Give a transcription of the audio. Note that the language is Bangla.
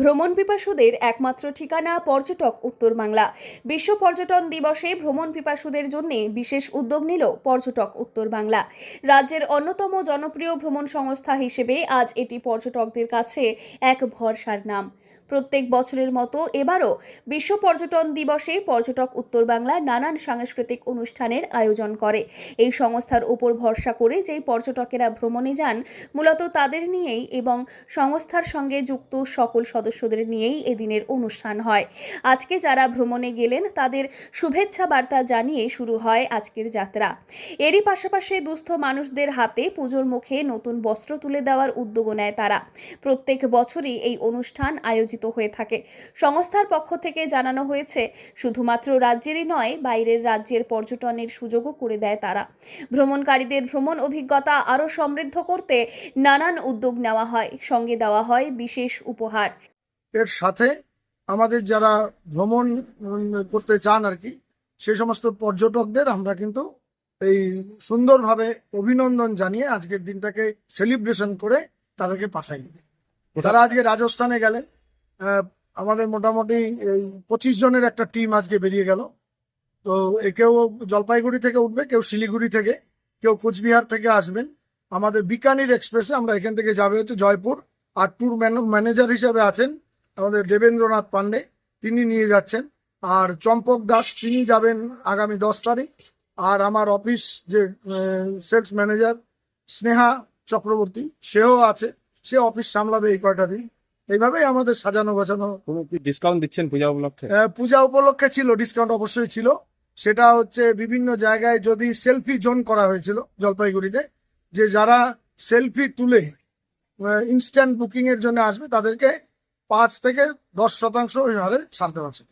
ভ্রমণ পিপাসুদের একমাত্র ঠিকানা পর্যটক উত্তর বাংলা। বিশ্ব পর্যটন দিবসে ভ্রমণ পিপাসুদের জন্য বিশেষ উদ্যোগ নিল পর্যটক উত্তর বাংলা। রাজ্যের অন্যতম জনপ্রিয় ভ্রমণ সংস্থা হিসেবে আজ এটি পর্যটকদের কাছে এক ভরসার নাম। প্রত্যেক বছরের মতো এবারও বিশ্ব পর্যটন দিবসে পর্যটক উত্তর বাংলা নানান সাংস্কৃতিক অনুষ্ঠানের আয়োজন করে। এই সংস্থার উপর ভরসা করে যেই পর্যটকেরা ভ্রমণে যান, মূলত তাদের নিয়েই এবং সংস্থার সঙ্গে যুক্ত সকল সদস্যদের নিয়েই এদিনের অনুষ্ঠান হয়। আজকে যারা ভ্রমণে গেলেন, তাদের শুভেচ্ছা বার্তা জানিয়ে শুরু হয় আজকের যাত্রা। এরই পাশাপাশি দুস্থ মানুষদের হাতে পুজোর মুখে নতুন বস্ত্র তুলে দেওয়ার উদ্যোগও নেয় তারা। প্রত্যেক বছরই এই অনুষ্ঠান আয়োজিত হয়ে থাকে। সংস্থার পক্ষ থেকে জানানো হয়েছে শুধুমাত্র রাজ্যেরই নয় বাইরের রাজ্যের পর্যটনের সুযোগও করে দেয় তারা। ভ্রমণকারীদের ভ্রমণ অভিজ্ঞতা আরও সমৃদ্ধ করতে নানান উদ্যোগ নেওয়া হয় সঙ্গে দেওয়া হয় বিশেষ উপহার। এর সাথে আমাদের যারা ভ্রমণ করতে চান আর কি সেই সমস্ত পর্যটকদের আমরা কিন্তু এই সুন্দরভাবে অভিনন্দন জানিয়ে আজকের দিনটাকে সেলিব্রেশন করে তাদেরকে পাঠাই। তারা আজকে রাজস্থানে গেলেন। আমাদের মোটামুটি এই পঁচিশ জনের একটা টিম আজকে বেরিয়ে গেল। তো কেউ জলপাইগুড়ি থেকে উঠবে, কেউ শিলিগুড়ি থেকে, কেউ কোচবিহার থেকে আসবেন। আমাদের বিকানির এক্সপ্রেসে আমরা এখান থেকে যাবে হচ্ছে জয়পুর। আর ট্যুর ম্যানেজার হিসেবে আছেন আমাদের দেবেন্দ্রনাথ পান্ডে তিনি নিয়ে যাচ্ছেন। আর চম্পক দাস, তিনি যাবেন আগামী দশ তারিখ। আর আমার অফিস যে সেলস ম্যানেজার স্নেহা চক্রবর্তী, সেও আছে। সে অফিস সামলাবে এই কয়টা দিন। এইভাবেই আমাদের সাজানো গোছানো। কোনো কি ডিসকাউন্ট দিচ্ছেন পূজা উপলক্ষে? আহ, পূজা উপলক্ষে ছিল ডিসকাউন্ট অবশ্যই ছিল। সেটা হচ্ছে বিভিন্ন জায়গায় যদি সেলফি জোন করা হয়েছিল জলপাইগুড়িতে যে যারা সেলফি তুলে ইনস্ট্যান্ট বুকিং এর জন্য আসবে তাদেরকে পাঁচ থেকে দশ শতাংশ ওই হারে ছাড় দেওয়া ছিল